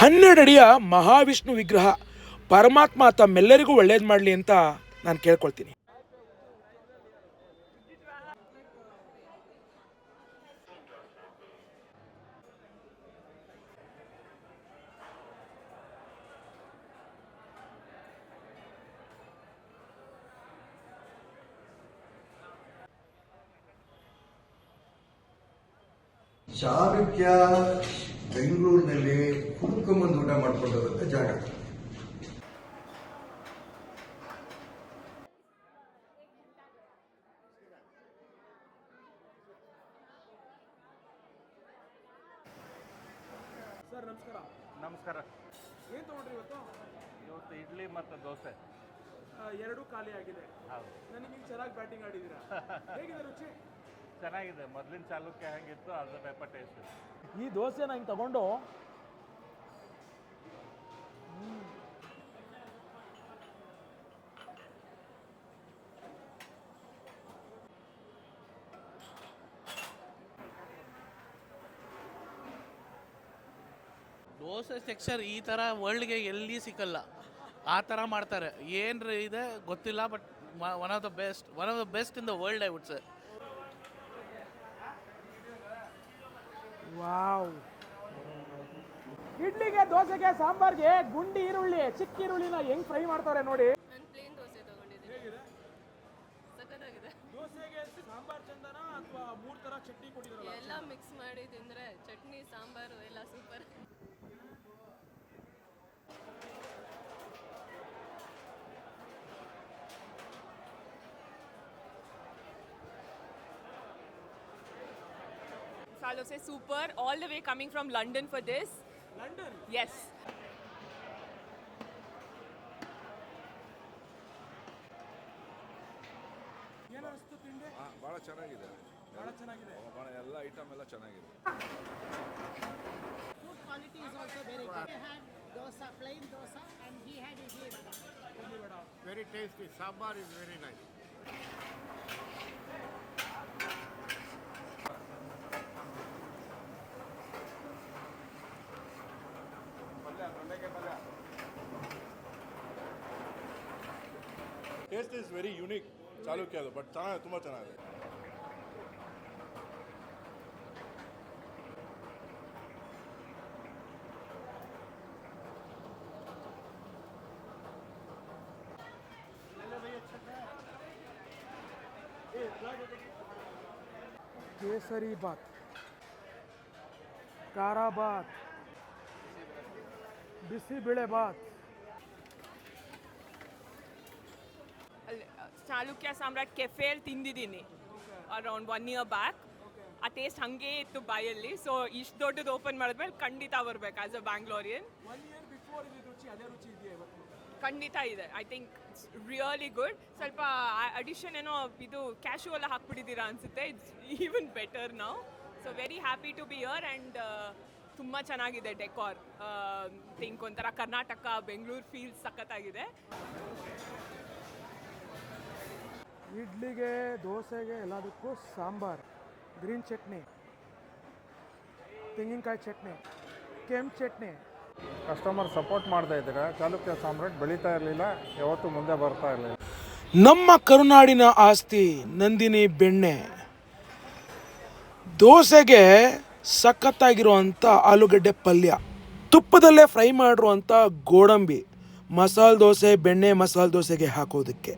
ಹನ್ನೆರಡು ಅಡಿಯ ಮಹಾವಿಷ್ಣು ವಿಗ್ರಹ. ಪರಮಾತ್ಮ ತಮ್ಮೆಲ್ಲರಿಗೂ ಒಳ್ಳೇದು ಮಾಡಲಿ ಅಂತ ನಾನು ಕೇಳ್ಕೊಳ್ತೀನಿ. ಬೆಂಗಳೂರಿನಲ್ಲಿ ಊಟ ಜಾಗ. ಸರ್ ನಮಸ್ಕಾರ. ನಮಸ್ಕಾರ. ಏನು ತಗೊಂಡ್ರಿ ಇವತ್ತು? ಇವತ್ತು ಇಡ್ಲಿ ಮತ್ತು ದೋಸೆ. ಎರಡೂ ಖಾಲಿ ಆಗಿದೆ. ಹೌದು. ನನಗೆ ಈಗ ಚೆನ್ನಾಗಿ ಬ್ಯಾಟಿಂಗ್ ಆಡಿದ್ದೀರಾ ಹೇಗಿದೆ ರುಚಿ? ಚೆನ್ನಾಗಿದೆ. ಮೊದಲಿನ ಚಾಲುಕ್ಯ ಹೇಗಿತ್ತು ಅದ್ರ ಪೇಪರ್ ಟೇಸ್ಟ್. ಈ ದೋಸೆ ನಂಗೆ ತಗೊಂಡು ದೋಸೆ ಟೆಕ್ಸ್ಚರ್ ಈ ಥರ ವರ್ಲ್ಡ್ಗೆ ಎಲ್ಲಿ ಸಿಕ್ಕಲ್ಲ. ಆ ಥರ ಮಾಡ್ತಾರೆ. ಏನು ಇದೆ? ಗೊತ್ತಿಲ್ಲ but one of the best one of the best in the world I would sir wow ಇಡ್ಲಿಗೆ ದೋಸೆಗೆ ಸಾಂಬಾರ್ಗೆ ಗುಂಡಿ ಈರುಳ್ಳಿ ಚಿಕ್ಕ ಈರುಳ್ಳಿನ ಹೆಂಗ್ ಫ್ರೈ ಮಾಡ್ತಾರೆ ನೋಡಿ. ನಾನು ಪ್ಲೇನ್ ದೋಸೆ ತಗೊಂಡಿದ್ದೀನಿ. ಸಖತ್ತಾಗಿದೆ. ದೋಸೆಗೆ ಸಾಂಬಾರ್ ಚಂದನ ಅಥವಾ ಮೂರ್ ತರ ಚಟ್ನಿ ಕೊಟ್ಟಿದ್ರಲ್ಲ? ಎಲ್ಲ ಮಿಕ್ಸ್ ಮಾಡಿ ತಿಂದರೆ ಚಟ್ನಿ ಸಾಂಬಾರು ಎಲ್ಲ ಸೂಪರ್ ಸಾಲೋಸೆ I'll say super, all the way coming from London for this. London? Yes. ಏನಸ್ತು ತಿಂಡಿ? ಬಹಳ ಚೆನ್ನಾಗಿದೆ. ಬಹಳ ಚೆನ್ನಾಗಿದೆ. ಬಹಳ ಎಲ್ಲ ಐಟಮ್ ಎಲ್ಲ ಚೆನ್ನಾಗಿದೆ. Food quality is also very good had dosa plain dosa and he had idli vada idli vada very tasty sambar is very taste is very unique Chalukya ಅದು ಬಟ್ ಚೆನ್ನಾಗಿದೆ ತುಂಬ ಚೆನ್ನಾಗಿದೆ ಕೇಸರಿ ಬಾತ್ ಖಾರ ಬಾತ್ ಬಿಸಿಬೇಳೆ ಬಾತ್ ಅಲ್ಲಿ ಚಾಲುಕ್ಯ ಸಾಮ್ರಾಟ್ ಕೆಫೆಯಲ್ಲಿ ತಿಂದಿದ್ದೀನಿ. ಅರೌಂಡ್ ಒನ್ ಇಯರ್ ಬ್ಯಾಕ್ ಆ taste ಹಂಗೆ ಇತ್ತು ಬಾಯಲ್ಲಿ. ಸೊ ಇಷ್ಟು ದೊಡ್ಡದು ಓಪನ್ ಮಾಡಿದ್ಮೇಲೆ ಖಂಡಿತ ಬರ್ಬೇಕು as a Bangalorean one year before ಇದು ರುಚಿ ಅದೇ ರುಚಿ ಇದೆಯಾ ಇವತ್ತು? ಖಂಡಿತ ಇದೆ. ಐ ಥಿಂಕ್ ರಿಯಲಿ ಗುಡ್ ಸ್ವಲ್ಪ ಅಡಿಷನ್ ಏನೋ ಇದು ಕ್ಯಾಶುವಲ್ ಹಾಕ್ಬಿಟ್ಟಿದ್ದೀರಾ ಅನಿಸುತ್ತೆ. ಇಟ್ಸ್ ಈವನ್ ಬೆಟರ್ ನಾವು so very happy to be here and ತುಂಬ ಚೆನ್ನಾಗಿದೆ ಡೆಕೋರ್ ಥಿಂಕ್ ಒಂಥರ ಕರ್ನಾಟಕ ಬೆಂಗಳೂರು ಫೀಲ್ ಸಖತ್ತಾಗಿದೆ. ಇಡ್ಲಿಗೆ ದೋಸೆಗೆ ಎಲ್ಲದಕ್ಕೂ ಸಾಂಬಾರ್ ಗ್ರೀನ್ ಚಟ್ನಿ ತೆಂಗಿನಕಾಯಿ ಚಟ್ನಿ ಕೆಂಪು ಚಟ್ನಿ. ಕಸ್ಟಮರ್ ಸಪೋರ್ಟ್ ಮಾಡ್ತಾ ಇದ್ದೀರಾ? ಚಾಲುಕ್ಯ ಸಾಮ್ರಾಟ್ ಬೆಳೀತಾ ಇರಲಿಲ್ಲ ಯಾವತ್ತೂ ಮುಂದೆ ಬರ್ತಾ ಇರಲಿಲ್ಲ. ನಮ್ಮ ಕರುನಾಡಿನ ಆಸ್ತಿ ನಂದಿನಿ ಬೆಣ್ಣೆ. ದೋಸೆಗೆ ಸಖತ್ತಾಗಿರುವಂಥ ಆಲೂಗಡ್ಡೆ ಪಲ್ಯ ತುಪ್ಪದಲ್ಲೇ ಫ್ರೈ ಮಾಡಿರುವಂಥ ಗೋಡಂಬಿ ಮಸಾಲೆ ದೋಸೆ ಬೆಣ್ಣೆ ಮಸಾಲೆ ದೋಸೆಗೆ ಹಾಕೋದಕ್ಕೆ.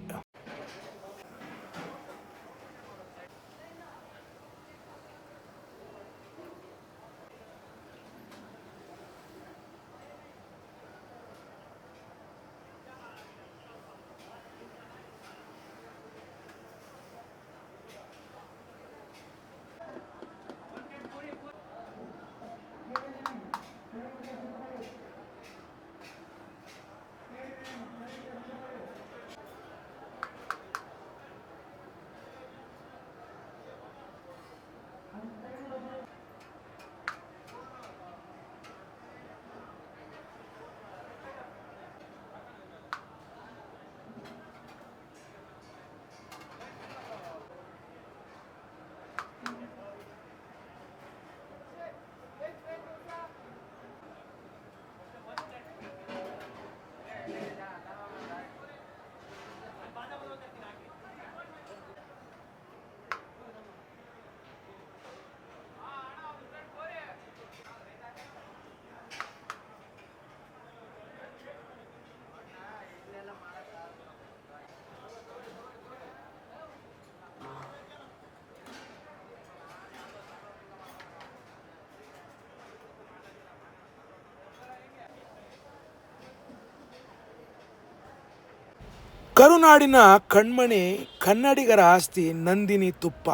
ಕರುನಾಡಿನ ಕಣ್ಮಣಿ ಕನ್ನಡಿಗರ ಆಸ್ತಿ ನಂದಿನಿ ತುಪ್ಪ.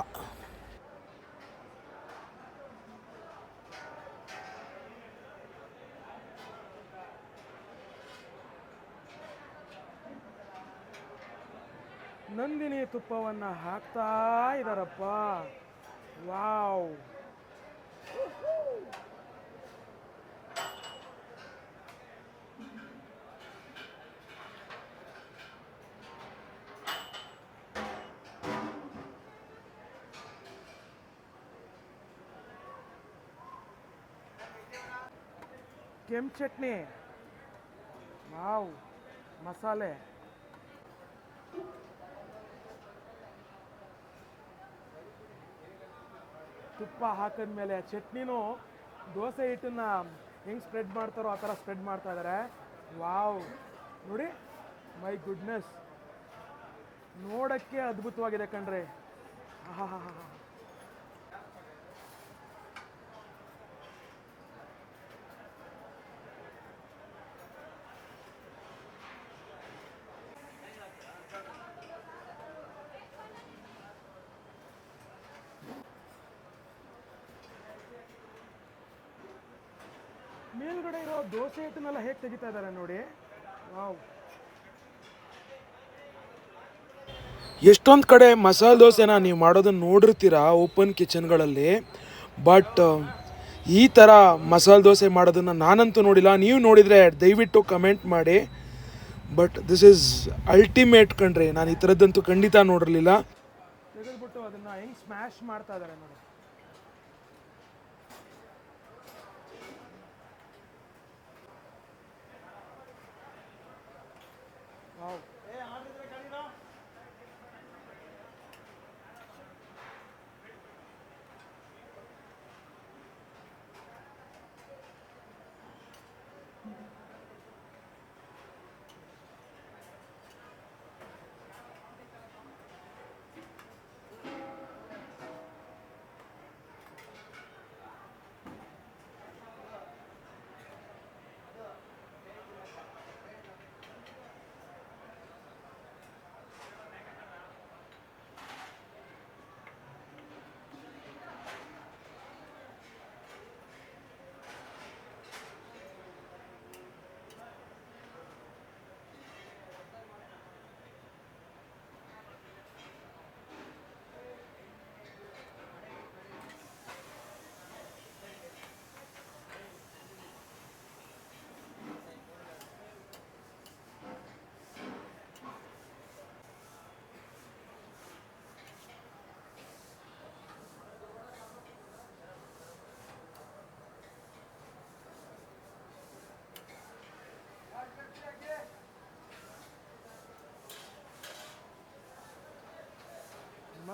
ನಂದಿನಿ ತುಪ್ಪವನ್ನು ಹಾಕ್ತಾ ಇದ್ದಾರಪ್ಪ ವಾವ್. ಕೆಂಪು ಚಟ್ನಿ. ವಾವ್ ಮಸಾಲೆ. ತುಪ್ಪ ಹಾಕಿದ್ಮೇಲೆ ಚಟ್ನಿನೂ ದೋಸೆ ಹಿಟ್ಟನ್ನ ಹೆಂಗೆ ಸ್ಪ್ರೆಡ್ ಮಾಡ್ತಾರೋ ಆ ಥರ ಸ್ಪ್ರೆಡ್ ಮಾಡ್ತಾ ಇದ್ದಾರೆ ವಾವ್. ನೋಡಿ, ಮೈ ಗುಡ್ನೆಸ್. ನೋಡೋಕ್ಕೆ ಅದ್ಭುತವಾಗಿದೆ ಕಣ್ರಿ. ಆಹಾ ಹಾಂ ಇರೋ ದೋಸೆ ಹಿಟ್ಟನ್ನೆಲ್ಲ ಹೇಗೆ ತೆಗಿತಾ ಇದ್ದಾರೆ ನೋಡಿ? ವಾವ್. ಎಷ್ಟೊಂದು ಕಡೆ ಮಸಾಲೆ ದೋಸೆನ ನೀವು ಮಾಡೋದನ್ನ ನೋಡಿರ್ತೀರಾ ಓಪನ್ ಕಿಚನ್ಗಳಲ್ಲಿ ಬಟ್ ಈ ಥರ ಮಸಾಲೆ ದೋಸೆ ಮಾಡೋದನ್ನು ನಾನಂತೂ ನೋಡಿಲ್ಲ. ನೀವು ನೋಡಿದರೆ ದಯವಿಟ್ಟು ಕಮೆಂಟ್ ಮಾಡಿ. ಬಟ್ ದಿಸ್ ಈಸ್ ಅಲ್ಟಿಮೇಟ್ ಕಣ್ರಿ. ನಾನು ಈ ಥರದ್ದಂತೂ ಖಂಡಿತ ನೋಡಿರಲಿಲ್ಲ. ಬಿಟ್ಟು ಅದನ್ನು ಹೆಂಗೆ ಸ್ಮ್ಯಾಶ್ ಮಾಡ್ತಾ ಇದ್ದಾರೆ ನೋಡಿ ವಾವ್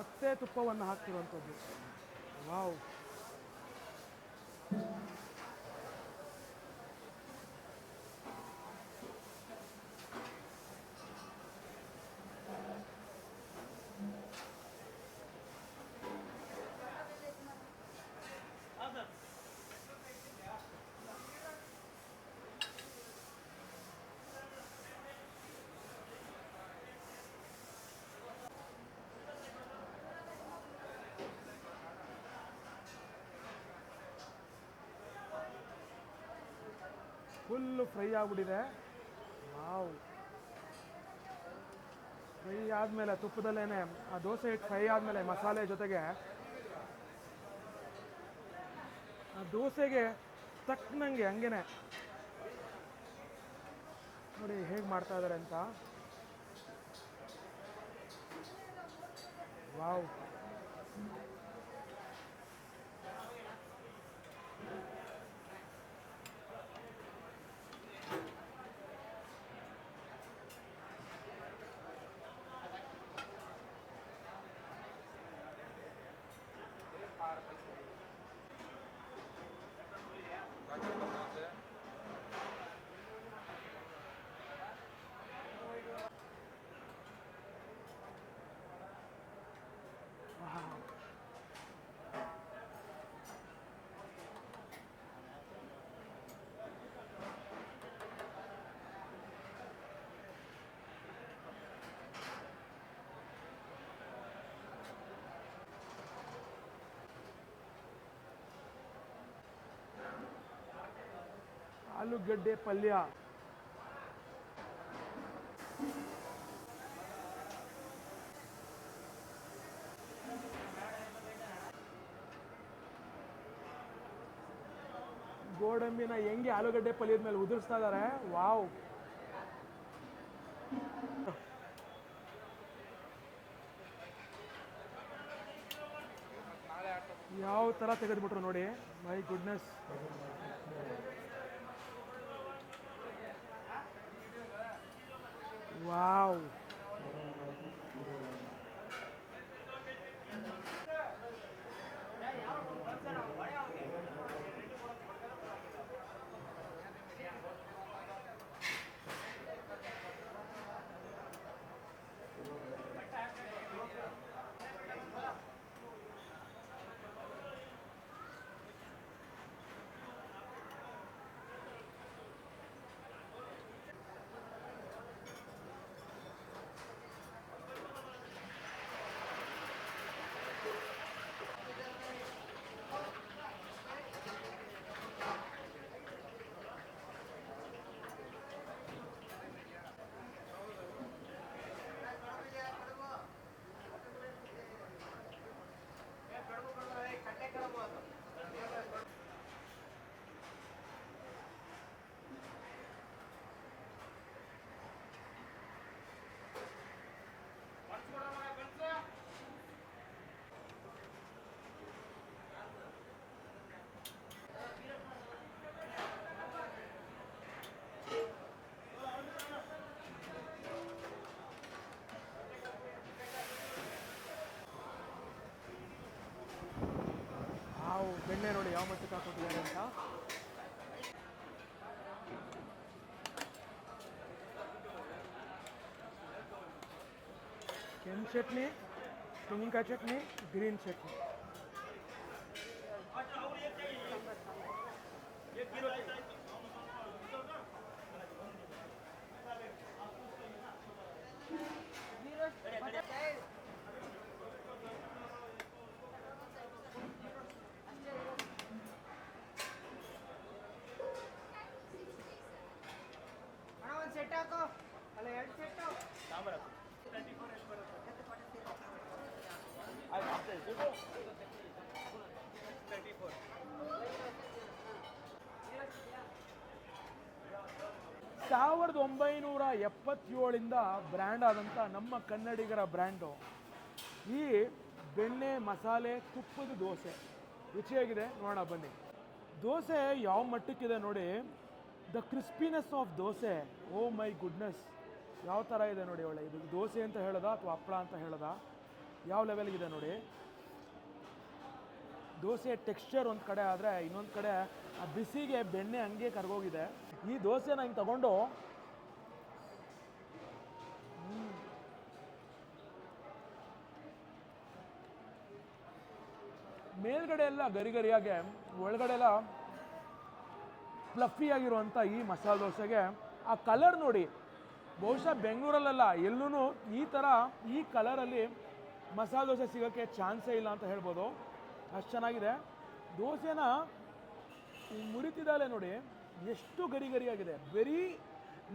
ಮತ್ತೆ ತುಪ್ಪವನ್ನು ಹಾಕ್ತಿರುವಂಥದ್ದು. ವಾವ್. ಫುಲ್ಲು ಫ್ರೈ ಆಗ್ಬಿಟ್ಟಿದೆ. ವಾವ್. ಫ್ರೈ ಆದಮೇಲೆ ತುಪ್ಪದಲ್ಲೇನೆ, ಆ ದೋಸೆ ಹಿಟ್ಟು ಫ್ರೈ ಆದಮೇಲೆ ಮಸಾಲೆ ಜೊತೆಗೆ ಆ ದೋಸೆಗೆ ತಕ್ಕನಂಗೆ ಹಂಗೇನೆ. ನೋಡಿ ಹೇಗೆ ಮಾಡ್ತಾ ಇದ್ದಾರೆ ಅಂತ. ವಾವ್. ಆಲೂಗಡ್ಡೆ ಪಲ್ಯ. ಗೋಡಂಬಿನ ಹೆಂಗೆ ಆಲೂಗಡ್ಡೆ ಪಲ್ಯದ ಮೇಲೆ ಉದುರಿಸ್ತಾ ಇದ್ದಾರೆ ವಾವ್. ಯಾವ ಥರ ತೆಗೆದ್ಬಿಟ್ರು ನೋಡಿ? ಮೈ ಗುಡ್ನೆಸ್ ವಾವ್ ವಾವ್ ಬೆಣ್ಣೆ ನೋಡಿ ಯಾವ ಮಟ್ಟಕ್ಕೆ ಹಾಕೊಟ್ಟಿದ್ದಾರೆ ಅಂತ ಕೆಂಪು ಚಟ್ನಿ ತೆಂಗಿನಕಾಯಿ ಚಟ್ನಿ ಗ್ರೀನ್ ಚಟ್ನಿ ಸಾವಿರದ ಒಂಬೈನೂರ ಎಪ್ಪತ್ತೇಳಿಂದ ಬ್ರ್ಯಾಂಡ್ ಆದಂಥ ನಮ್ಮ ಕನ್ನಡಿಗರ ಬ್ರ್ಯಾಂಡು. ಈ ಬೆಣ್ಣೆ, ಮಸಾಲೆ, ತುಪ್ಪದ ದೋಸೆ. ರುಚಿಯಾಗಿದೆ, ನೋಡೋಣ, ಬನ್ನಿ. ದೋಸೆ ಯಾವ ಮಟ್ಟಕ್ಕಿದೆ ನೋಡಿ. The crispiness of dosa. Oh my goodness ಯಾವ ಥರ ಇದೆ ನೋಡಿ ಒಳ್ಳೆ. ಇದು ದೋಸೆ ಅಂತ ಹೇಳೋದಾ ಅಥವಾ ಹಪ್ಪಳ ಅಂತ ಹೇಳೋದಾ? ಯಾವ ಲೆವೆಲ್ಗಿದೆ ನೋಡಿ? ದೋಸೆ ಟೆಕ್ಸ್ಚರ್ ಒಂದು ಕಡೆ ಆದರೆ ಇನ್ನೊಂದು ಕಡೆ ಆ ಬಿಸಿಗೆ ಬೆಣ್ಣೆ ಹಂಗೆ ಕರ್ಗೋಗಿದೆ. ಈ ದೋಸೆನ ಹಿಂಗೆ ತಗೊಂಡು ಮೇಲ್ಗಡೆ ಎಲ್ಲ ಗರಿ ಗರಿಯಾಗೆ ಒಳಗಡೆ ಎಲ್ಲ ಫ್ಲಫಿ ಆಗಿರುವಂಥ ಈ ಮಸಾಲೆ ದೋಸೆಗೆ ಆ ಕಲರ್ ನೋಡಿ. ಬಹುಶಃ ಬೆಂಗಳೂರಲ್ಲೆಲ್ಲ ಎಲ್ಲೂ ಈ ಥರ ಈ ಕಲರಲ್ಲಿ ಮಸಾಲೆ ದೋಸೆ ಸಿಗೋಕ್ಕೆ ಚಾನ್ಸೇ ಇಲ್ಲ ಅಂತ ಹೇಳ್ಬೋದು. ಅಷ್ಟು ಚೆನ್ನಾಗಿದೆ. ದೋಸೆನ ಮುರಿತಿದ್ದಾಳೆ ನೋಡಿ. ಎಷ್ಟು ಗರಿ ಗರಿಯಾಗಿದೆ ಬರೀ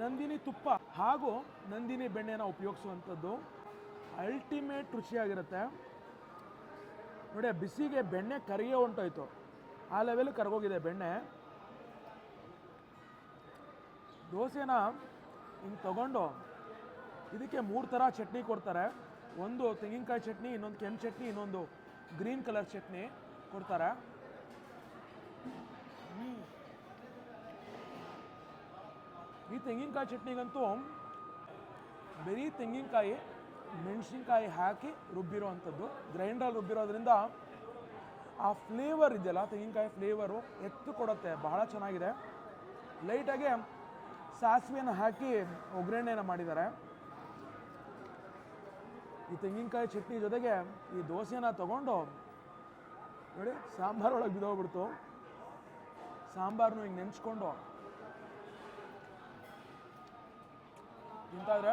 ನಂದಿನಿ ತುಪ್ಪ ಹಾಗೂ ನಂದಿನಿ ಬೆಣ್ಣೆನ ಉಪಯೋಗಿಸುವಂಥದ್ದು ಅಲ್ಟಿಮೇಟ್ ರುಚಿಯಾಗಿರುತ್ತೆ. ನೋಡಿ ಬಿಸಿಗೆ ಬೆಣ್ಣೆ ಕರಿಯೋ ಹೊಂಟೋಯ್ತು ಆ ಲೆವೆಲ್ ಕರಗೋಗಿದೆ ಬೆಣ್ಣೆ. ದೋಸೆನ ಹಿಂಗೆ ತಗೊಂಡು ಇದಕ್ಕೆ ಮೂರು ಥರ ಚಟ್ನಿ ಕೊಡ್ತಾರೆ. ಒಂದು ತೆಂಗಿನಕಾಯಿ ಚಟ್ನಿ, ಇನ್ನೊಂದು ಕೆಂಪು ಚಟ್ನಿ, ಇನ್ನೊಂದು ಗ್ರೀನ್ ಕಲರ್ ಚಟ್ನಿ ಕೊಡ್ತಾರೆ. ಈ ತೆಂಗಿನಕಾಯಿ ಚಟ್ನಿಗಂತೂ ಬರೀ ತೆಂಗಿನಕಾಯಿ, ಮೆಣಸಿನ್ಕಾಯಿ ಹಾಕಿ ರುಬ್ಬಿರೋ ಅಂಥದ್ದು ರುಬ್ಬಿರೋದ್ರಿಂದ ಆ ಫ್ಲೇವರ್ ಇದೆಯಲ್ಲ, ತೆಂಗಿನಕಾಯಿ ಫ್ಲೇವರು ಎತ್ತು ಕೊಡುತ್ತೆ, ಬಹಳ ಚೆನ್ನಾಗಿದೆ. ಲೈಟಾಗಿ ಸಾಸಿವೆಯನ್ನು ಹಾಕಿ ಒಗ್ಗರಣೆಯನ್ನು ಮಾಡಿದ್ದಾರೆ. ಈ ತೆಂಗಿನಕಾಯಿ ಚಟ್ನಿ ಜೊತೆಗೆ ಈ ದೋಸೆನ ತಗೊಂಡು ನೋಡಿ ಸಾಂಬಾರು ಒಳಗೆ ಬಿದ್ದೋಗ್ಬಿಡ್ತು. ಸಾಂಬಾರನ್ನು ಹಿಂಗೆ ನೆಂಚ್ಕೊಂಡು ತಿಂತಾಯಿದ್ರೆ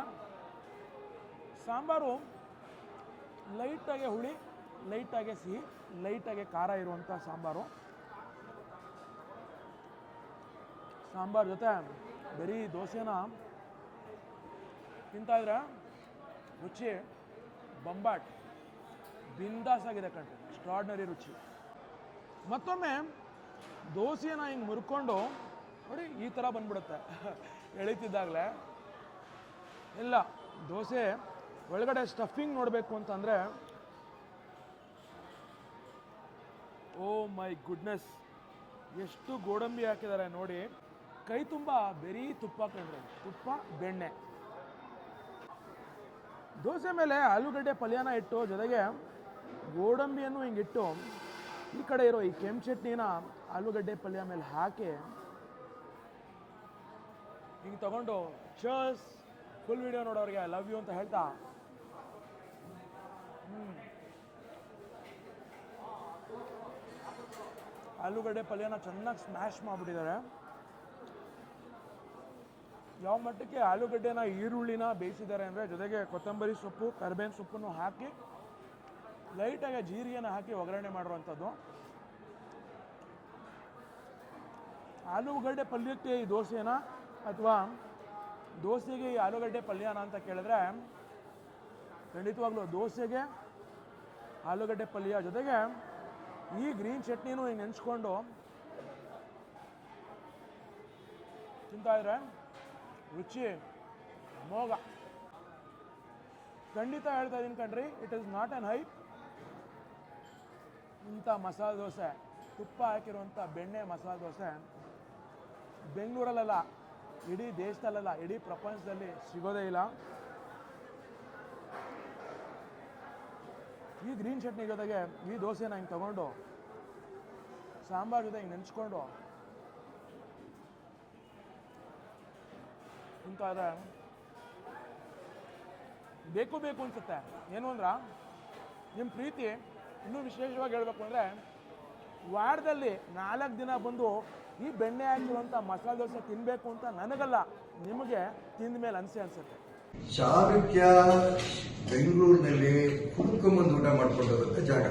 ಸಾಂಬಾರು ಲೈಟಾಗೆ ಹುಳಿ, ಲೈಟಾಗೆ ಸಿಹಿ, ಲೈಟಾಗೆ ಖಾರ ಇರುವಂಥ ಸಾಂಬಾರು. ಸಾಂಬಾರ್ ಜೊತೆ ಬರೀ ದೋಸೆನ ತಿಂತಾಯಿದ್ರೆ ರುಚಿ ಬೊಂಬಾಟ್ ಬಿಂದಾಸ್ ಆಗಿದೆ ಕಣ್ರಿ ಎಕ್ಸ್ಟ್ರಾಡ್ನರಿ ರುಚಿ. ಮತ್ತೊಮ್ಮೆ ದೋಸೆನ ಹಿಂಗೆ ಮುರ್ಕೊಂಡು ನೋಡಿ ಈ ಥರ ಬಂದ್ಬಿಡುತ್ತೆ. ಎಳಿತಿದ್ದಾಗಲೇ ಇಲ್ಲ, ದೋಸೆ ಒಳಗಡೆ ಸ್ಟಫಿಂಗ್ ನೋಡಬೇಕು ಅಂತಂದರೆ ಓ ಮೈ ಗುಡ್ನೆಸ್, ಎಷ್ಟು ಗೋಡಂಬಿ ಹಾಕಿದ್ದಾರೆ ನೋಡಿ. ಕೈ ತುಂಬ ಬರೀ ತುಪ್ಪ ಕಂಡ್ರೆ ತುಪ್ಪ ಬೆಣ್ಣೆ. ದೋಸೆ ಮೇಲೆ ಆಲೂಗಡ್ಡೆ ಪಲ್ಯನ ಇಟ್ಟು, ಜೊತೆಗೆ ಗೋಡಂಬಿಯನ್ನು ಹಿಂಗಿಟ್ಟು, ಈ ಕಡೆ ಇರೋ ಈ ಕೆಂಪು ಚಟ್ನಿನ ಆಲೂಗಡ್ಡೆ ಪಲ್ಯ ಮೇಲೆ ಹಾಕಿ, ಹಿಂಗೆ ತಗೊಂಡು ಚರ್ಸ್ ಫುಲ್ ವಿಡಿಯೋ ನೋಡೋರಿಗೆ ಲವ್ ಯು ಅಂತ ಹೇಳ್ತಾ. ಆಲೂಗಡ್ಡೆ ಪಲ್ಯನ ಚೆನ್ನಾಗಿ ಸ್ಮ್ಯಾಶ್ ಮಾಡಿಬಿಟ್ಟಿದ್ದಾರೆ. ಯಾವ ಮಟ್ಟಕ್ಕೆ ಆಲೂಗಡ್ಡೆನ, ಈರುಳ್ಳಿನ ಬೇಯಿಸಿದ್ದಾರೆ ಅಂದರೆ, ಜೊತೆಗೆ ಕೊತ್ತಂಬರಿ ಸೊಪ್ಪು, ಕರ್ಬೇವಿನ ಸೊಪ್ಪನ್ನು ಹಾಕಿ ಲೈಟಾಗಿ ಜೀರಿಗೆನ ಹಾಕಿ ಒಗ್ಗರಣೆ ಮಾಡಿರುವಂಥದ್ದು. ಆಲೂಗಡ್ಡೆ ಪಲ್ಯಕ್ಕೆ ಈ ದೋಸೆನ ಅಥವಾ ದೋಸೆಗೆ ಈ ಆಲೂಗಡ್ಡೆ ಪಲ್ಯನ ಅಂತ ಕೇಳಿದ್ರೆ, ಖಂಡಿತವಾಗ್ಲೂ ದೋಸೆಗೆ ಆಲೂಗಡ್ಡೆ ಪಲ್ಯ ಜೊತೆಗೆ ಈ ಗ್ರೀನ್ ಚಟ್ನಿನೂ ಹಿಂಗೆ ನೆನೆಸ್ಕೊಂಡು ತಿಂತಾ ಇದ್ರೆ ರುಚಿ, ಮೋಗ. ಖಂಡಿತ ಹೇಳ್ತಾ ಇದ್ದೀನಿ ಕಣ್ರಿ it is not on hype ಇಂಥ ಮಸಾಲೆ ದೋಸೆ, ತುಪ್ಪ ಹಾಕಿರುವಂಥ ಬೆಣ್ಣೆ ಮಸಾಲೆ ದೋಸೆ ಬೆಂಗಳೂರಲ್ಲ ಇಡೀ ದೇಶದಲ್ಲ ಇಡೀ ಪ್ರಪಂಚದಲ್ಲಿ ಸಿಗೋದೇ ಇಲ್ಲ. ಈ ಗ್ರೀನ್ ಚಟ್ನಿ ಜೊತೆಗೆ ಈ ದೋಸೆನ ಹಿಂಗೆ ತಗೊಂಡು, ಸಾಂಬಾರ್ ಜೊತೆ ಹಿಂಗೆ ನೆನೆಸ್ಕೊಂಡು ತಿಂತಾಯಿದ್ರೆ ಬೇಕು ಬೇಕು ಅನ್ಸುತ್ತೆ. ಏನು ಅಂದ್ರೆ ನಿಮ್ಮ ಪ್ರೀತಿ ಇನ್ನೂ ವಿಶೇಷವಾಗಿ ಹೇಳಬೇಕು ಅಂದರೆ, ವಾರದಲ್ಲಿ ನಾಲ್ಕು ದಿನ ಬಂದು ಈ ಬೆಣ್ಣೆ ಹಾಕಿರುವಂಥ ಮಸಾಲೆ ದೋಸೆ ತಿನ್ನಬೇಕು ಅಂತ ನನಗಲ್ಲ, ನಿಮಗೆ ತಿಂದ ಮೇಲೆ ಅನಿಸೆ ಅನಿಸುತ್ತೆ. ಚಾರುಕ್ಯ ಬೆಂಗಳೂರಿನಲ್ಲಿ ಕುಂಕುಮಂದು ಊಟ ಮಾಡ್ಕೊಂಡಿರುವಂತ ಜಾಗ.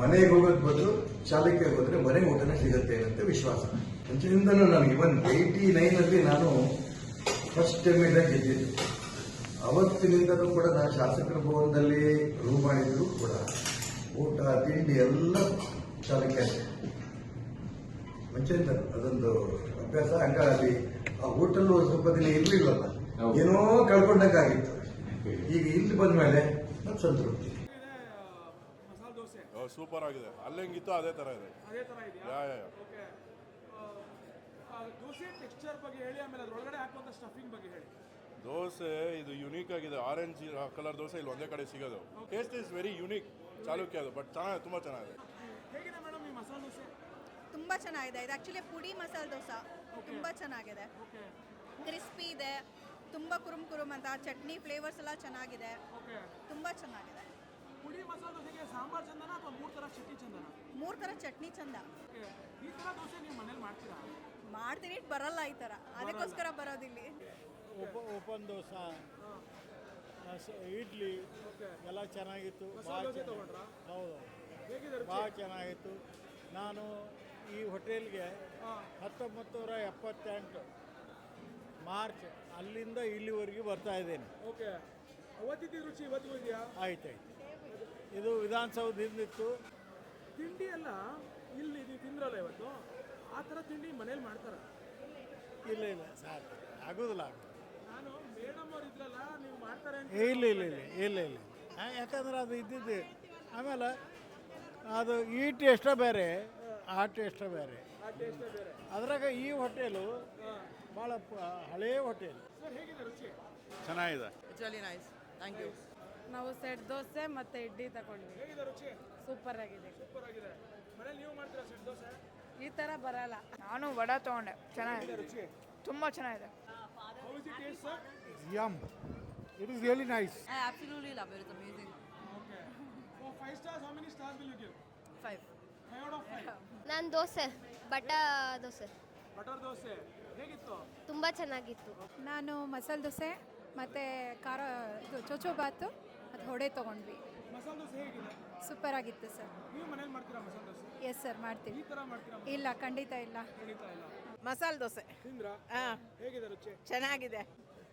ಮನೆಗೆ ಹೋಗೋದ್ ಬದಲು ಚಾಲುಕ್ಯ ಹೋದ್ರೆ ಮನೆಗೆ ಊಟನೇ ಸಿಗುತ್ತೆ ಅಂತ ವಿಶ್ವಾಸ. ಅಂಚಿನಿಂದನೂ ನಾನು ಇವನ್ ಏಯ್ಟಿ ಅಲ್ಲಿ ನಾನು ಫಸ್ಟ್ ಟೈಮ್ ಇಂದ ಗೆದ್ದಿದ್ದು. ಅವತ್ತಿನಿಂದಲೂ ಕೂಡ ನಾನು ಶಾಸಕರ ಭವನದಲ್ಲಿ ರೂಮ್ ಮಾಡಿದ್ರು ಕೂಡ. ಊಟ, ತಿಂಡಿ ಎಲ್ಲ ಚಾಲುಕ್ಯ ಮುಂಚೆಯಿಂದ ಅದೊಂದು ಅಭ್ಯಾಸ ಹಂಗಾಗಿ ಆ ಹೋಟೆಲ್ ಸ್ವಲ್ಪ ದಿನ ಇರ್ಲಿಲ್ಲಲ್ಲ ಏನೋ ಕಳ್ಕೊಂಡಂಗಾಗಿತ್ತು. ಈಗ ಇಲ್ಲಿ ಬಂದ ಮೇಲೆ ಸಂತೃಪ್ತಿ. ಮಸಾಲೆ ದೋಸೆ ಸೂಪರ್ ಆಗಿದೆ. ಅಲ್ಲಿ ಹೆಂಗಿತ್ತು ಅದೇ ತರ ಇದೆ. ಅದೇ ಥರ ಇದೆಯಾ? Yeah yeah yeah. Okay. Dosa texture ಬಗ್ಗೆ ಹೇಳಿ ಆಮೇಲೆ ಅದ್ರೊಳಗಡೆ ಸ್ಟಫಿಂಗ್ ಬಗ್ಗೆ ಹೇಳಿ. ದೋಸೆ ಇದು ಯುನೀಕ್ ಆಗಿದೆ. ಆರೆಂಜ್ ಕಲರ್ ದೋಸೆ ಇಲ್ಲಿ ಒಂದೇ ಕಡೆ ಸಿಗೋದು. Taste is very unique Chalukya ಅದು ಬಟ್ ಚೆನ್ನಾಗಿ ತುಂಬ ಚೆನ್ನಾಗಿದೆ. ಹೇಗಿದೆ ಮೇಡಮ್ ಈ ಮಸಾಲೆ ದೋಸೆ? ತುಂಬ ಚೆನ್ನಾಗಿದೆ. ಇದು ಆ್ಯಕ್ಚುಲಿ ಪುಡಿ ಮಸಾಲೆ ದೋಸೆ. ತುಂಬ ಚೆನ್ನಾಗಿದೆ. ಕ್ರಿಸ್ಪಿ ಇದೆ. ತುಂಬ ಕುರುಮ್ ಕುರುಮ್ ಅಂತ. ಚಟ್ನಿ ಫ್ಲೇವರ್ಸ್ ಎಲ್ಲ ಚೆನ್ನಾಗಿದೆ. ತುಂಬಾ ಚೆನ್ನಾಗಿದೆ. ಪುಡಿ ಮಸಾಲೆ ದೋಸೆಗೆ ಸಾಂಬಾರ್ ಚಂದನ ಅಥವಾ ಮೂರು ಥರ ಚಟ್ನಿ ಚಂದನ? ಮೂರು ಥರ ಚಟ್ನಿ ಚಂದ. ಈ ಥರ ದೋಸೆ ನೀವು ಮನೇಲಿ ಮಾಡ್ತೀರಾ? ಮಾಡ್ತೀನಿ ಬರಲ್ಲ ಈ ಥರ ಅದಕ್ಕೋಸ್ಕರ ಬರೋದಿಲ್ಲಿ. ಉಪ ಓಪನ್ ದೋಸೆ ಇಡ್ಲಿ ಎಲ್ಲ ಚೆನ್ನಾಗಿತ್ತು. ಹೌದು. ಭಾಳ ಚೆನ್ನಾಗಿತ್ತು. ನಾನು ಈ ಹೋಟೆಲ್ಗೆ ಹತ್ತೊಂಬತ್ತು ನೂರ ಎಪ್ಪತ್ತೆಂಟು ಮಾರ್ಚ್ ಅಲ್ಲಿಂದ ಇಲ್ಲಿವರೆಗೆ ಬರ್ತಾ ಇದ್ದೇನೆ. ಓಕೆ. ಅವತ್ತಿದ್ದ ರುಚಿ ಇವತ್ತಿಗೂ ಇದೆಯಾ? ಆಯ್ತು ಇದು ವಿಧಾನಸೌಧದಿಂದಿತ್ತು ತಿಂಡಿ ಎಲ್ಲ ಇಲ್ಲಿ ನೀವು ತಿಂದ್ರಲ್ಲ ಇವತ್ತು? ಆ ಥರ ತಿಂಡಿ ಮನೇಲಿ ಮಾಡ್ತಾರ? ಇಲ್ಲ ಇಲ್ಲ ಸಾಕು. ಆಗೋದಿಲ್ಲ ಆಗೋದಿಲ್ಲ. ನಾನು ಮೇಡಮ್ ಅವ್ರು ಇದ್ರಲ್ಲ ನೀವು ಮಾಡ್ತಾರೆ ಅಂತ ಇಲ್ಲ ಇಲ್ಲ ಇಲ್ಲ ಇಲ್ಲ ಇಲ್ಲ. ಆ, ಯಾಕಂದ್ರೆ ಅದು ಇದ್ದಿದ್ದು ಆಮೇಲೆ ಅದು ಈ ಟೇಸ್ಟ ಬೇರೆ. ಆ ಟೇಸ್ಟ ಬೇರೆ. ಆ ಟೇಸ್ಟೇ ಬೇರೆ ಅದ್ರಾಗ ಈ ಹೋಟೆಲು ಭಾಳ ಪ- ಹಳೇ ಹೋಟೆಲ್. ಸರ್ ಹೇಗಿದೆ ರುಚಿ ಚೆನ್ನಾಗಿದೆ. It's very nice thank you ನಾವು ಸೆಟ್ ದೋಸೆ ಮತ್ತೆ ಇಡ್ಲಿ ತಗೊಂಡ್ವಿ. ಹೇಗಿದೆ ರುಚಿ? ಸೂಪರ್ ಆಗಿದೆ. ಸೂಪರ್ ಆಗಿದೆ ಮನೇಲಿ ನೀವು ಮಾಡ್ತೀರಾ ಸೆಟ್ ದೋಸೆ? ಈ ತರ ಬರಲ್ಲ. ನಾನು ವಡ ತಗೊಂಡೆ. ಚೆನ್ನಾಗಿದೆ. ರುಚಿ? ತುಂಬ ಚೆನ್ನಾಗಿದೆ. How is it taste sir yum it is really nice I absolutely love it it's amazing okay for five stars how many stars will you give five five out of five ನಾನು dosa butter dosa. Butter dosa ಹೇಗಿತ್ತು? ತುಂಬ ಚೆನ್ನಾಗಿತ್ತು. ನಾನು ಮಸಾಲೆ ದೋಸೆ ಮತ್ತು ಖಾರ ಇದು ಚೋಚೋ ಬಾತು ಮತ್ತು ಹೊಡೆ ತೊಗೊಂಡ್ವಿ. ಮಸಾಲೆ ದೋಸೆ ಹೇಗಿದೆ? ಸೂಪರ್ ಆಗಿತ್ತು ಸರ್. ನೀವು ಮನೇಲಿ ಮಾಡ್ತೀರಾ ಮಸಾಲೆ ದೋಸೆ? ಎಸ್ ಸರ್ ಮಾಡ್ತೀವಿ. ಈ ಥರ ಮಾಡ್ತೀರಾ ಇಲ್ಲ ಖಂಡಿತ ಇಲ್ಲ. ಖಂಡಿತ ಇಲ್ಲ. ಮಸಾಲೆ ದೋಸೆ. ತಿಂದ್ರಾ? ಹಾಂ. ಹೇಗಿದೆ ರುಚಿ? ಚೆನ್ನಾಗಿದೆ.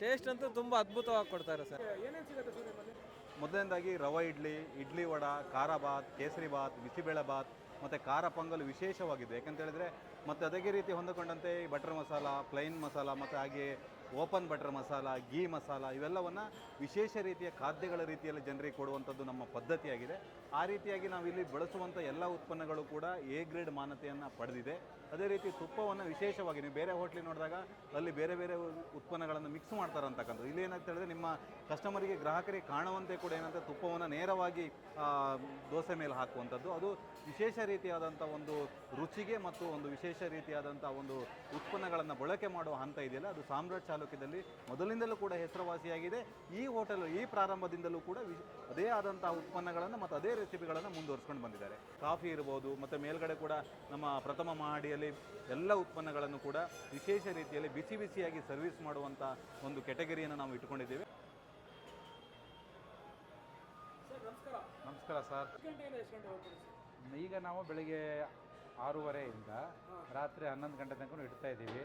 ಟೇಸ್ಟ್ ಅಂತೂ ತುಂಬ ಅದ್ಭುತವಾಗಿ ಕೊಡ್ತಾರೆ ಸರ್. ಏನೇನು ಸಿಗುತ್ತೆ ಸರ್ ನಿಮ್ಮಲ್ಲಿ? ಮೊದಲನೇದಾಗಿ ರವೆ ಇಡ್ಲಿ ಇಡ್ಲಿ ವಡ ಖಾರ ಬಾತ್ ಕೇಸರಿ ಬಾತ್ ಬಿಸಿಬೇಳೆ ಬಾತ್ ಮತ್ತು ಖಾರ ಪೊಂಗಲ್ ವಿಶೇಷವಾಗಿದೆ. ಯಾಕಂತ ಹೇಳಿದ್ರೆ ಮತ್ತು ಅದೇ ರೀತಿ ಹೊಂದಿಕೊಂಡಂತೆ ಬಟರ್ ಮಸಾಲ ಪ್ಲೈನ್ ಮಸಾಲ ಮತ್ತು ಹಾಗೆ ಓಪನ್ ಬಟರ್ ಮಸಾಲ ಗೀ ಮಸಾಲ ಇವೆಲ್ಲವನ್ನು ವಿಶೇಷ ರೀತಿಯ ಖಾದ್ಯಗಳ ರೀತಿಯಲ್ಲಿ ಜನರಿಗೆ ಕೊಡುವಂಥದ್ದು ನಮ್ಮ ಪದ್ಧತಿಯಾಗಿದೆ. ಆ ರೀತಿಯಾಗಿ ನಾವಿಲ್ಲಿ ಬಳಸುವಂಥ ಎಲ್ಲ ಉತ್ಪನ್ನಗಳು ಕೂಡ ಎ ಗ್ರೇಡ್ ಮಾನ್ಯತೆಯನ್ನು ಪಡೆದಿದೆ. ಅದೇ ರೀತಿ ತುಪ್ಪವನ್ನು ವಿಶೇಷವಾಗಿ ನೀವು ಬೇರೆ ಹೋಟ್ಲಿಗೆ ನೋಡಿದಾಗ ಅಲ್ಲಿ ಬೇರೆ ಬೇರೆ ಉತ್ಪನ್ನಗಳನ್ನು ಮಿಕ್ಸ್ ಮಾಡ್ತಾರೆ ಅಂತಕ್ಕಂಥದ್ದು. ಇಲ್ಲಿ ಏನಂತ ಹೇಳಿದ್ರೆ ನಿಮ್ಮ ಕಸ್ಟಮರಿಗೆ ಗ್ರಾಹಕರಿಗೆ ಕಾಣುವಂತೆ ಕೂಡ ಏನಂತ ತುಪ್ಪವನ್ನು ನೇರವಾಗಿ ದೋಸೆ ಮೇಲೆ ಹಾಕುವಂಥದ್ದು. ಅದು ವಿಶೇಷ ರೀತಿಯಾದಂಥ ಒಂದು ರುಚಿಗೆ ಮತ್ತು ಒಂದು ವಿಶೇಷ ರೀತಿಯಾದಂಥ ಒಂದು ಉತ್ಪನ್ನಗಳನ್ನು ಬಳಕೆ ಮಾಡುವ ಹಂತ ಇದೆಯಲ್ಲ, ಅದು ಸಾಮ್ರಾಟ್ ಚಾಲುಕ್ಯದಲ್ಲಿ ಮೊದಲಿಂದಲೂ ಕೂಡ ಹೆಸರುವಾಸಿಯಾಗಿದೆ. ಈ ಹೋಟೆಲ್, ಈ ಪ್ರಾರಂಭದಿಂದಲೂ ಕೂಡ ಅದೇ ಆದಂಥ ಉತ್ಪನ್ನಗಳನ್ನು ಮತ್ತು ಅದೇ ರೆಸಿಪಿಗಳನ್ನು ಮುಂದುವರಿಸ್ಕೊಂಡು ಬಂದಿದ್ದಾರೆ. ಕಾಫಿ ಇರ್ಬೋದು, ಮತ್ತು ಮೇಲ್ಗಡೆ ಕೂಡ ನಮ್ಮ ಪ್ರಥಮ ಮಹಡಿಯಲ್ಲಿ ಎಲ್ಲ ಉತ್ಪನ್ನಗಳನ್ನು ಕೂಡ ವಿಶೇಷ ರೀತಿಯಲ್ಲಿ ಬಿಸಿ ಬಿಸಿಯಾಗಿ ಸರ್ವಿಸ್ ಮಾಡುವಂಥ ಒಂದು ಕೆಟಗರಿಯನ್ನು ನಾವು ಇಟ್ಕೊಂಡಿದ್ದೇವೆ ನಮಸ್ಕಾರ. ಸರ್. ಈಗ ನಾವು ಬೆಳಿಗ್ಗೆ ಆರೂವರೆಯಿಂದ ರಾತ್ರಿ ಹನ್ನೊಂದು ಗಂಟೆ ತನಕ ಇಡ್ತಾ ಇದ್ದೀವಿ.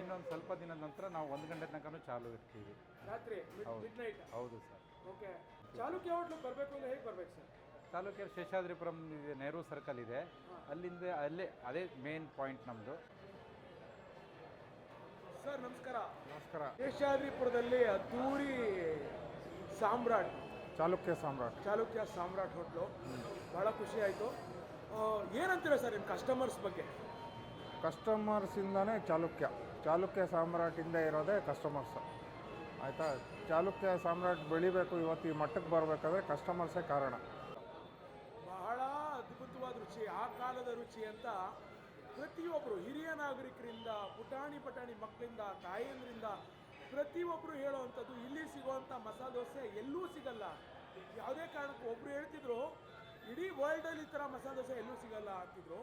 ಇನ್ನೊಂದು ಸ್ವಲ್ಪ ದಿನದ ನಂತರ ನಾವು ಒಂದು ಗಂಟೆ ತನಕ ಚಾಲು ಇರ್ತೀವಿ ರಾತ್ರಿ ಹೌದು. ಹೌದು ಸರ್. ಓಕೆ. ಚಾಲುಕ್ಯ ಹೋಟ್ಲಿಗೆ ಬರಬೇಕು ಅಂದ್ರೆ ಹೇಗೆ ಬರ್ಬೇಕು ಸರ್? ಚಾಲುಕ್ಯ ಶೇಷಾದ್ರಿಪುರಂ ಇದೆ ನೆಹರು ಸರ್ಕಲ್ ಇದೆ. ಅಲ್ಲಿಂದ ಅಲ್ಲೇ ಅದೇ ಮೇನ್ ಪಾಯಿಂಟ್ ನಮ್ಮದು ಸರ್ ನಮಸ್ಕಾರ. ನಮಸ್ಕಾರ. ಶೇಷಾದ್ರಿಪುರದಲ್ಲಿ ಅದ್ದೂರಿ ಸಾಮ್ರಾಟ್. ಚಾಲುಕ್ಯ ಸಾಮ್ರಾಟ್. ಚಾಲುಕ್ಯ ಸಾಮ್ರಾಟ್ ಹೋಟ್ಲು. ಭಾಳ ಖುಷಿ ಆಯಿತು. ಏನಂತೀರ ಸರ್ ನಿಮ್ಮ ಕಸ್ಟಮರ್ಸ್ ಬಗ್ಗೆ? ಕಸ್ಟಮರ್ಸಿಂದನೇ ಚಾಲುಕ್ಯ. ಚಾಲುಕ್ಯ ಸಾಮ್ರಾಟಿಂದ ಇರೋದೇ ಕಸ್ಟಮರ್ಸ್ ಆಯಿತಾ? ಚಾಲುಕ್ಯ ಸಾಮ್ರಾಟ್ ಬೆಳಿಬೇಕು ಇವತ್ತು ಈ ಮಟ್ಟಕ್ಕೆ ಬರಬೇಕಾದ್ರೆ ಕಸ್ಟಮರ್ಸೇ ಕಾರಣ. ರುಚಿ ಆ ಕಾಲದ ರುಚಿ ಅಂತ ಪ್ರತಿಯೊಬ್ಬರು ಹಿರಿಯ ನಾಗರಿಕರಿಂದ ಪುಟಾಣಿ ಪಟಾಣಿ ಮಕ್ಕಳಿಂದ ತಾಯಿಯಂದ್ರಿಂದ ಪ್ರತಿಯೊಬ್ಬರು ಹೇಳುವಂಥದ್ದು ಇಲ್ಲಿ ಸಿಗುವಂಥ ಮಸಾಲೆ ದೋಸೆ ಎಲ್ಲೂ ಸಿಗಲ್ಲ. ಯಾವುದೇ ಕಾರಣಕ್ಕೂ ಒಬ್ರು ಹೇಳ್ತಿದ್ರು ಇಡೀ ವರ್ಲ್ಡಲ್ಲಿ ಈ ಥರ ಮಸಾಲೆ ದೋಸೆ ಎಲ್ಲೂ ಸಿಗಲ್ಲ ಅಂತಿದ್ರು.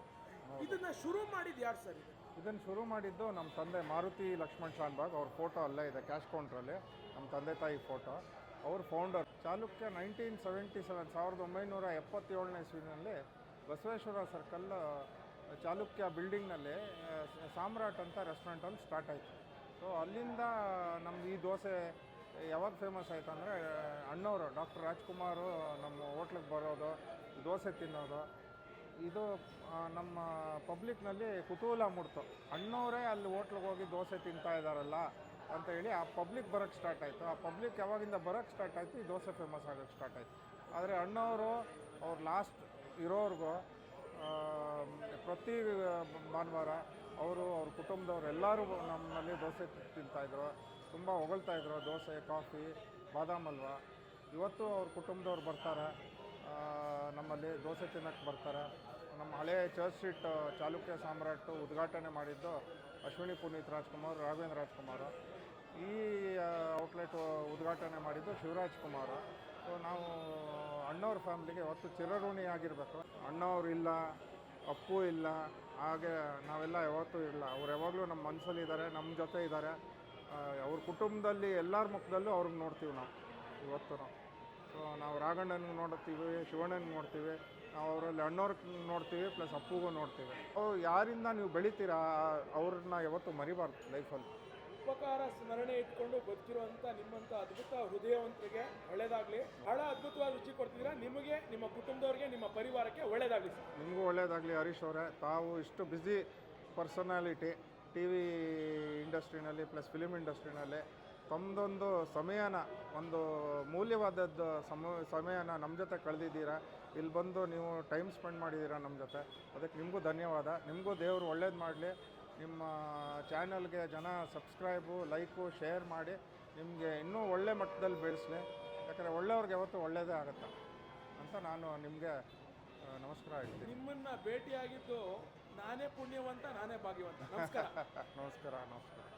ಇದನ್ನ ಶುರು ಮಾಡಿದ್ದು ಯಾರು ಸರ್ ಇದು? ಇದನ್ನು ಶುರು ಮಾಡಿದ್ದು ನಮ್ಮ ತಂದೆ ಮಾರುತಿ ಲಕ್ಷ್ಮಣ್ ಶಾನ್ಬಾಗ್. ಅವ್ರ ಫೋಟೋ ಅಲ್ಲೇ ಇದೆ ಕ್ಯಾಶ್ ಕೌಂಟ್ರಲ್ಲಿ ನಮ್ಮ ತಂದೆ ತಾಯಿ ಫೋಟೋ ಅವ್ರ founder Chalukya nineteen seventy seven ಸಾವಿರದ ಒಂಬೈನೂರ ಎಪ್ಪತ್ತೇಳನೇ ಇಸ್ವಿನಲ್ಲಿ ಬಸವೇಶ್ವರ ಸರ್ಕಲ್ ಚಾಲುಕ್ಯ ಬಿಲ್ಡಿಂಗ್ನಲ್ಲಿ ಸಾಮ್ರಾಟ್ ಅಂತ ರೆಸ್ಟೋರೆಂಟಲ್ಲಿ ಸ್ಟಾರ್ಟ್ ಆಯಿತು. ಸೊ ಅಲ್ಲಿಂದ ನಮ್ಮ ಈ ದೋಸೆ ಯಾವಾಗ ಫೇಮಸ್ ಆಯಿತು ಅಂದರೆ ಅಣ್ಣವರು ಡಾಕ್ಟರ್ ರಾಜ್ಕುಮಾರು ನಮ್ಮ ಹೋಟ್ಲಿಗೆ ಬರೋದು, ದೋಸೆ ತಿನ್ನೋದು. ಇದು ನಮ್ಮ ಪಬ್ಲಿಕ್ನಲ್ಲಿ ಕುತೂಹಲ ಮೂಡ್ತು. ಅಣ್ಣವರೇ ಅಲ್ಲಿ ಹೋಟ್ಲಿಗೆ ಹೋಗಿ ದೋಸೆ ತಿಂತಾ ಇದ್ದಾರಲ್ಲ ಅಂತ ಹೇಳಿ ಆ ಪಬ್ಲಿಕ್ ಬರೋಕ್ಕೆ ಸ್ಟಾರ್ಟ್ ಆಯಿತು. ಆ ಪಬ್ಲಿಕ್ ಯಾವಾಗಿಂದ ಬರೋಕ್ಕೆ ಸ್ಟಾರ್ಟ್ ಆಯಿತು, ಈ ದೋಸೆ ಫೇಮಸ್ ಆಗೋಕ್ಕೆ ಸ್ಟಾರ್ಟ್ ಆಯಿತು. ಆದರೆ ಅಣ್ಣವರು ಅವ್ರು ಲಾಸ್ಟ್ ಇರೋರ್ಗೂ ಪ್ರತಿ ಭಾನುವಾರ ಅವರು, ಅವ್ರ ಕುಟುಂಬದವ್ರು ಎಲ್ಲರೂ ನಮ್ಮಲ್ಲಿ ದೋಸೆ ತಿಂತಾಯಿದ್ರು ತುಂಬ ಹೊಗಳ್ತಾಯಿದ್ರು ದೋಸೆ, ಕಾಫಿ, ಬಾದಾಮಿ ಹಲ್ವಾ ಇವತ್ತು ಅವ್ರ ಕುಟುಂಬದವ್ರು ಬರ್ತಾರೆ ನಮ್ಮಲ್ಲಿ ದೋಸೆ ತಿನ್ನಕ್ಕೆ ಬರ್ತಾರೆ. ನಮ್ಮ ಹಳೆಯ ಚರ್ಚ್ ಸ್ಟ್ರೀಟ್ ಚಾಲುಕ್ಯ ಸಾಮ್ರಾಟ್ ಉದ್ಘಾಟನೆ ಮಾಡಿದ್ದು ಅಶ್ವಿನಿ ಪುನೀತ್ ರಾಜ್ಕುಮಾರ್, ರಾಘವೇಂದ್ರ ರಾಜ್ಕುಮಾರ್. ಈ ಔಟ್ಲೆಟ್ ಉದ್ಘಾಟನೆ ಮಾಡಿದ್ದು ಶಿವರಾಜ್ ಕುಮಾರ್. ಸೊ ನಾವು ಅಣ್ಣವ್ರ ಫ್ಯಾಮ್ಲಿಗೆ ಯಾವತ್ತು ಚಿರಋಣಿ ಆಗಿರಬೇಕು. ಅಣ್ಣವ್ರು ಇಲ್ಲ, ಅಪ್ಪು ಇಲ್ಲ, ಹಾಗೆ ನಾವೆಲ್ಲ ಯಾವತ್ತೂ ಇಲ್ಲ. ಅವ್ರು ಯಾವಾಗಲೂ ನಮ್ಮ ಮನಸ್ಸಲ್ಲಿದ್ದಾರೆ ನಮ್ಮ ಜೊತೆ ಇದ್ದಾರೆ ಅವ್ರ ಕುಟುಂಬದಲ್ಲಿ ಎಲ್ಲರ ಮುಖದಲ್ಲೂ ಅವ್ರಿಗೆ ನೋಡ್ತೀವಿ ನಾವು, ಇವತ್ತು ಸೊ ನಾವು ರಾಘಣ್ಣನಿಗೆ ನೋಡ್ತೀವಿ ಶಿವಣ್ಣನಿಗೆ ನೋಡ್ತೀವಿ, ನಾವು ಅವರಲ್ಲಿ ಅಣ್ಣವ್ರಿಗೆ ನೋಡ್ತೀವಿ, ಪ್ಲಸ್ ಅಪ್ಪುಗೂ ನೋಡ್ತೀವಿ. ಅವ್ರು ಯಾರಿಂದ ನೀವು ಬೆಳಿತೀರಾ ಅವ್ರನ್ನ ಯಾವತ್ತೂ ಮರಿಬಾರ್ದು ಲೈಫಲ್ಲಿ. ಉಪಕಾರ ಸ್ಮರಣೆ ಇಟ್ಕೊಂಡು ಬದುಕಿರುವಂಥ ನಿಮ್ಮಂಥ ಅದ್ಭುತ ಹೃದಯವಂತರಿಗೆ ಒಳ್ಳೇದಾಗಲಿ. ಬಹಳ ಅದ್ಭುತವಾದ ರುಚಿ ಕೊಡ್ತಿದ್ದೀರಾ? ನಿಮಗೆ, ನಿಮ್ಮ ಕುಟುಂಬದವ್ರಿಗೆ, ನಿಮ್ಮ ಪರಿವಾರಕ್ಕೆ ಒಳ್ಳೇದಾಗಲಿ ಸರ್. ನಿಮಗೂ ಒಳ್ಳೆಯದಾಗಲಿ ಹರೀಶ್ ಅವರೇ. ತಾವು ಇಷ್ಟು ಬ್ಯುಸಿ ಪರ್ಸನಾಲಿಟಿ ಟಿ ವಿ ಇಂಡಸ್ಟ್ರಿನಲ್ಲಿ ಪ್ಲಸ್ ಫಿಲಿಮ್ ಇಂಡಸ್ಟ್ರಿನಲ್ಲಿ ತಮ್ಮದೊಂದು ಸಮಯನ, ಒಂದು ಮೂಲ್ಯವಾದದ್ದು ಸಮ, ಸಮಯನ ನಮ್ಮ ಜೊತೆ ಕಳೆದಿದ್ದೀರಾ? ಇಲ್ಲಿ ಬಂದು ನೀವು ಟೈಮ್ ಸ್ಪೆಂಡ್ ಮಾಡಿದ್ದೀರಾ ನಮ್ಮ ಜೊತೆ? ಅದಕ್ಕೆ ನಿಮಗೂ ಧನ್ಯವಾದ. ನಿಮಗೂ ದೇವರು ಒಳ್ಳೇದು ಮಾಡಲಿ. ನಿಮ್ಮ ಚಾನಲ್ಗೆ ಜನ ಸಬ್ಸ್ಕ್ರೈಬು ಲೈಕು ಶೇರ್ ಮಾಡಿ ನಿಮಗೆ ಇನ್ನೂ ಒಳ್ಳೆ ಮಟ್ಟದಲ್ಲಿ ಬೆಳೆಸಲಿ. ಯಾಕಂದರೆ ಒಳ್ಳೆಯವ್ರಿಗೆ ಯಾವತ್ತೂ ಒಳ್ಳೆಯದೇ ಆಗುತ್ತೆ? ಅಂತ ನಾನು ನಿಮಗೆ ನಮಸ್ಕಾರ ಹೇಳ್ತೀನಿ. ನಿಮ್ಮನ್ನು ಭೇಟಿಯಾಗಿದ್ದು ನಾನೇ ಪುಣ್ಯವಂತ ನಾನೇ ಭಾಗ್ಯವಂತ. ನಮಸ್ಕಾರ. ನಮಸ್ಕಾರ ನಮಸ್ಕಾರ.